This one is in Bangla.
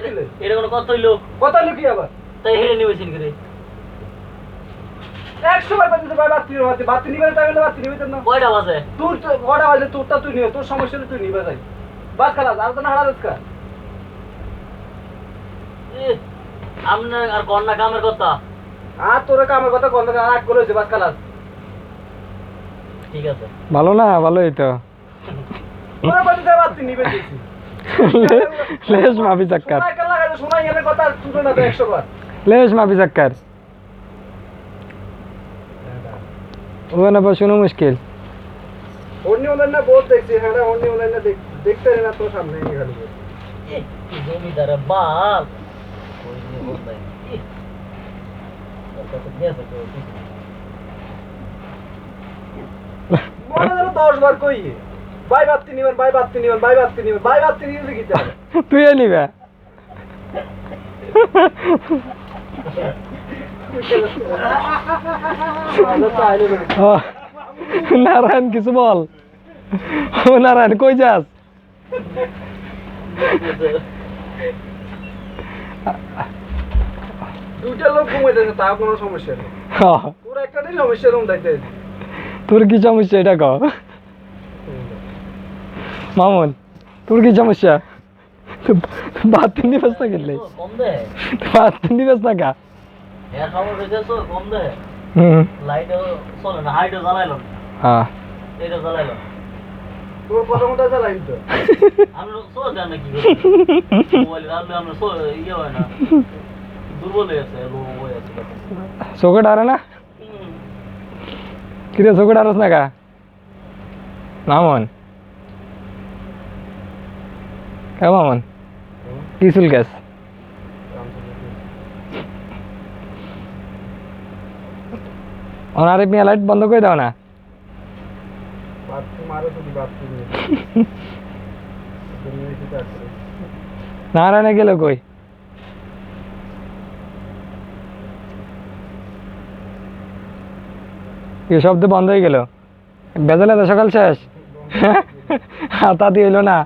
দিলে এটা কোনো কত হইল? কথা হলো কি আবার? তাই হেরে নিবেছেন করে। একশো বার বাতিতে ভাই বাতি বাতি বাতি নিবে টাইম হলে বাতি নিবে না। কয়টা বাজে? তোর তো বাজে? তোরটা তুই নিবে তোর সমস্যা তুই নিবে যাই। বাস খালাস আর তো না হারা কা? এ, আর কন্যা কামের কথা? আর তোর কামের কথা গন্ধ রাগ করেছে বাস খালাস ঠিক আছে। ভালো না ভালোই তো। তোর বাতি নিবে দিছি লেস মাফি চাক্কার শুনে তো একশো মাফি চাক্কার ওখানে বসানো মুশকিল। অন্য অনলাইন বহুত দেখছি হ্যাঁ অন্য অনলাইন দেখতে না তোর সামনে জমিদারে যেন দশ বার কই বাই বাত্তি নিবেন বাই বাত্তি নিবেন বাই বাত্তি নিবেন বাই বাত্তি নিয়ে কি হবে তুই নিবে। নারায়ণ কিছু বল? ও নারায়ণ কই যাস? দুইটা লোক ঘুমাইতেছে কোনো সমস্যা নেই। একটাই সমস্যা রুম দেখতে তোর কি সমস্যা এটা ক মামুন তোর কি সমস্যা? ভাত তিন দিবস না দে। ভাত তিন দিবস না কা এর খবর হয়েছে তো, কম দে। হুম। লাইটও চলে না হাইটও জ্বালাইলাম হ্যাঁ। এটা জ্বালাইলাম তোর প্রথমটা চালাই তো আমরা সোজ জান না কি করি মোবাইল রাখলে আমরা সো না। দুর্বল আছে লো আছে চোখে ডারে না? কিরে চোখে ডারস না কা মামন। কে মামন কি চুল গ্যাস ওনারে মিয়া লাইট বন্ধ করে দাও না। নারায়ণে গেল কই? কি শব্দ বন্ধ হয়ে গেল। বেজালে তো সকাল শেষ। হাতা দিয়ে হইল না।